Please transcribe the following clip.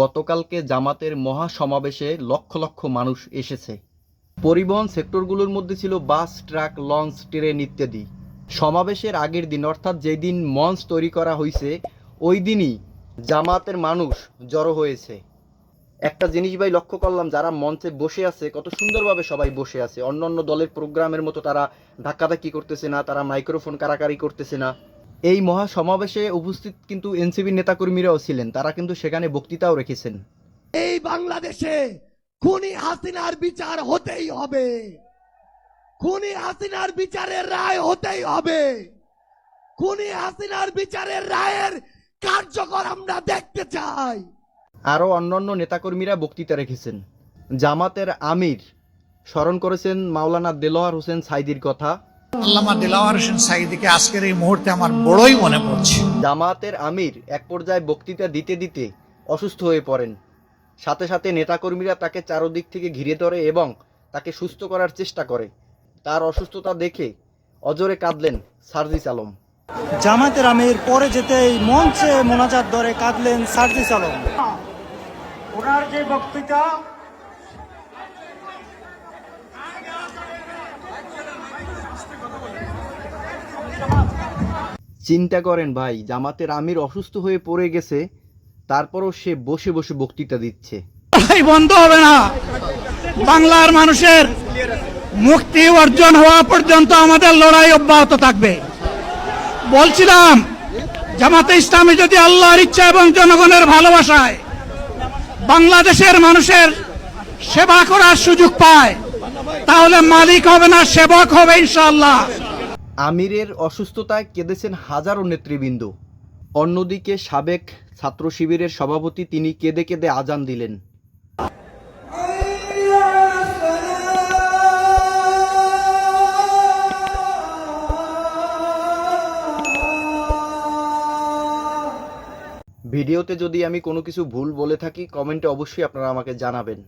গতকালকে জামাতের মহা সমাবেশে লক্ষ লক্ষ মানুষ এসেছে। পরিবহন সেক্টরগুলোর মধ্যে ছিল বাস, ট্রাক, লঞ্চ, ট্রেন ইত্যাদি। সমাবেশের আগের দিন, অর্থাৎ যেদিন মঞ্চ তৈরি করা হয়েছে ওই দিনই জামাতের মানুষ জড়ো হয়েছে। একটা জিনিস ভাই লক্ষ্য করলাম, যারা মঞ্চে বসে আছে, কত সুন্দরভাবে সবাই বসে আছে। অন্য অন্য দলের প্রোগ্রামের মতো তারা ধাক্কাধাক্কি করতেছে না, তারা মাইক্রোফোন কারাকারি করতেছে না। এই মহা সমাবেশে উপস্থিত কিন্তু এনসিপি নেতাকর্মীরাও ছিলেন তারা কিন্তু সেখানে বক্তৃতাও রেখেছেন। এই বাংলাদেশে খুনি হাসিনার বিচার হতেই হবে। খুনি হাসিনার বিচারের রায় হতেই হবে। খুনি হাসিনার বিচারের রায়ের কার্যকর আমরা দেখতে চাই। আরও অন্যান্য নেতাকর্মীরা বক্তৃতা রেখেছেন। জামাতের আমির স্মরণ করেছেন মাওলানা দেলোয়ার হোসেন সাইদির কথা। আল্লামা দিলাওয়ার হোসেন সাইদিকে আজকের এই মুহূর্তে আমার বড়ই মনে পড়ছে। জামাতের আমির এক পর্যায়ে বক্তৃতা দিতে দিতে অসুস্থ হয়ে পড়েন। সাথে সাথে নেতাকর্মীরা তাকে চারদিক থেকে ঘিরে ধরে এবং তাকে সুস্থ করার চেষ্টা করে। তার অসুস্থতা দেখে অজরে কাঁদলেন সার্জিস আলম। জামাতের আমির পরে যেতেই মঞ্চে মোনাজাত ধরে কাঁদলেন সার্জিস আলম। ওনার যে বক্তৃতা চিন্তা করেন ভাই, জামাতের আমির অসুস্থ হয়ে পড়ে গেছে, তারপরও সে বসে বসে বক্তৃতা দিচ্ছে। বন্ধ হবে না। বাংলার মানুষের মুক্তি অর্জন হওয়া পর্যন্ত আমাদের লড়াই অব্যাহত থাকবে। বলছিলাম, জামাতে ইসলামী যদি আল্লাহর ইচ্ছা এবং জনগণের ভালোবাসায় বাংলাদেশের মানুষের সেবা করার সুযোগ পায় তাহলে মালিক হবে না, সেবক হবে ইনশাআল্লাহ। আমিরের অসুস্থতায় কেঁদেছেন হাজারো নেতৃবৃন্দ। অন্যদিকে সাবেক ছাত্র শিবিরের সভাপতি তিনি কেঁদে কেঁদে আজান দিলেন। ভিডিওতে যদি আমি কোনো কিছু ভুল বলে থাকি, কমেন্টে অবশ্যই আপনারা আমাকে জানাবেন।